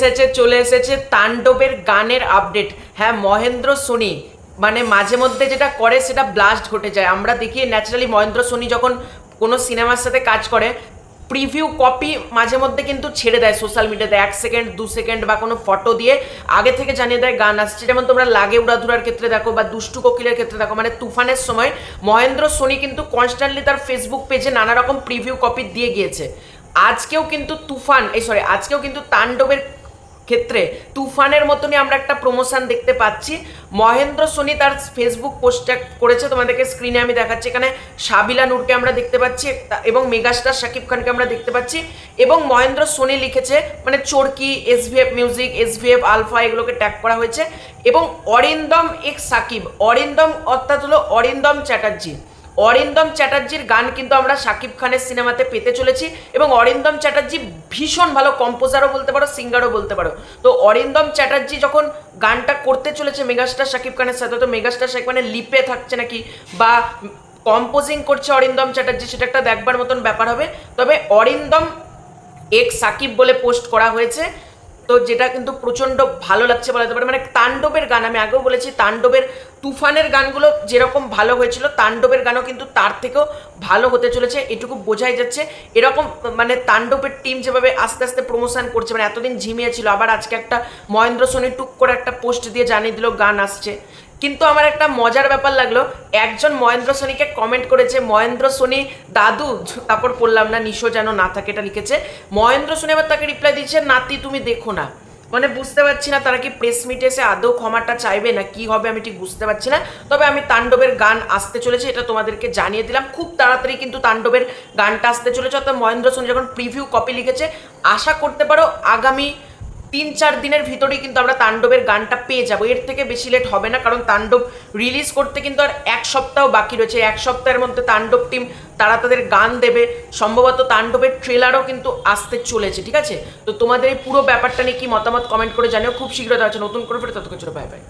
এসেছে, চলে এসেছে তাণ্ডবের গানের আপডেট হ্যাঁ মহেন্দ্র সোনি মানে মাঝে মধ্যে যেটা করে সেটা ব্লাস্ট ঘটে যায়। আমরা দেখি ন্যাচারালি মহেন্দ্র সোনি যখন কোনো সিনেমার সাথে কাজ করে প্রিভিউ কপি মাঝে মধ্যে কিন্তু ছেড়ে দেয় সোশ্যাল মিডিয়াতে এক সেকেন্ড দু সেকেন্ড বা কোনো ফটো দিয়ে আগে থেকে জানিয়ে দেয় গান আসছে। যেমন তোমরা লাগে উড়াধুরার ক্ষেত্রে দেখো বা দুষ্টু কোকিলের ক্ষেত্রে দেখো মানে তুফানের সময় মহেন্দ্র সোনি কিন্তু কনস্ট্যান্টলি তার ফেসবুক পেজে নানা রকম প্রিভিউ কপি দিয়ে গিয়েছে। আজকেও কিন্তু তুফান, এই সরি আজকেও কিন্তু তাণ্ডবের ক্ষেত্রে তুফানের মতনই আমরা একটা প্রমোশন দেখতে পাচ্ছি। মহেন্দ্র সোনি তার ফেসবুক পোস্টটা করেছে, তোমাদেরকে স্ক্রিনে আমি দেখাচ্ছি। এখানে সাবিলা নূরকে আমরা দেখতে পাচ্ছি এবং মেগাস্টার শাকিব খানকে আমরা দেখতে পাচ্ছি এবং মহেন্দ্র সোনি লিখেছে মানে Chorki SVF music SVF Alpha এগুলোকে ট্যাগ করা হয়েছে এবং অরিন্দম এক্স সাকিব, অরিন্দম অর্থাৎ হলো অরিন্দম চ্যাটার্জি। অরিন্দম চ্যাটার্জির গান কিন্তু আমরা শাকিব খানের সিনেমাতে পেতে চলেছি এবং অরিন্দম চ্যাটার্জি ভীষণ ভালো কম্পোজারও বলতে পারো, সিঙ্গারও বলতে পারো। তো অরিন্দম চ্যাটার্জি যখন গানটা করতে চলেছে মেগাস্টার শাকিব খানের সাথে, তো মেগাস্টার শাকিব খানের লিপে থাকছে নাকি বা কম্পোজিং করছে অরিন্দম চ্যাটার্জি সেটা একটা দেখবার মতন ব্যাপার হবে। তবে অরিন্দম এক সাকিব বলে পোস্ট করা হয়েছে, তো যেটা কিন্তু প্রচণ্ড ভালো লাগছে বলা যেতে পারে। মানে তাণ্ডবের গান, আমি আগেও বলেছি, তাণ্ডবের তুফানের গানগুলো যেরকম ভালো হয়েছিল, তাণ্ডবের গানও কিন্তু তার থেকেও ভালো হতে চলেছে, এটুকু বোঝাই যাচ্ছে। এরকম মানে তাণ্ডবের টিম যেভাবে আস্তে আস্তে প্রমোশন করছে মানে এতদিন ঝিমিয়ে ছিল, আবার আজকে একটা মহেন্দ্র সোনি টুক করে একটা পোস্ট দিয়ে জানিয়ে দিল, গান আসছে। কিন্তু আমার একটা মজার ব্যাপার লাগল, একজন মহেন্দ্র সোনিকে কমেন্ট করেছে, মহেন্দ্র সোনি দাদু, তারপর পড়লাম না, নিশো যেন না থাকে, এটা লিখেছে। মহেন্দ্র সোনি আবার তাকে রিপ্লাই দিচ্ছে নাতি, তুমি দেখো না। মানে বুঝতে পারছি না তারা কি প্রেস মিটে এসে আদৌ ক্ষমাটা চাইবে না কি হবে আমি ঠিক বুঝতে পারছি না। তবে আমি তাণ্ডবের গান আসতে চলেছে, এটা তোমাদেরকে জানিয়ে দিলাম। খুব তাড়াতাড়ি কিন্তু তাণ্ডবের গানটা আসতে চলেছে। অর্থাৎ মহেন্দ্র সোনি যখন প্রিভিউ কপি লিখেছে, আশা করতে পারো আগামী তিন চার দিনের ভিতরেই কিন্তু আমরা তাণ্ডবের গানটা পেয়ে যাব। এর থেকে বেশি লেট হবে না, কারণ তাণ্ডব রিলিজ করতে কিন্তু আর এক সপ্তাহ বাকি রয়েছে। এক সপ্তাহের মধ্যে তাণ্ডব টিম তারা তাদের গান দেবে। সম্ভবত তাণ্ডবের ট্রেলারও কিন্তু আসতে চলেছে, ঠিক আছে? তো তোমাদের এই পুরো ব্যাপারটা নিয়ে কি মতামত কমেন্ট করে জানিও। খুব শীঘ্র দেখা নতুন করে ফিরে ততক্ষণ বাই বাই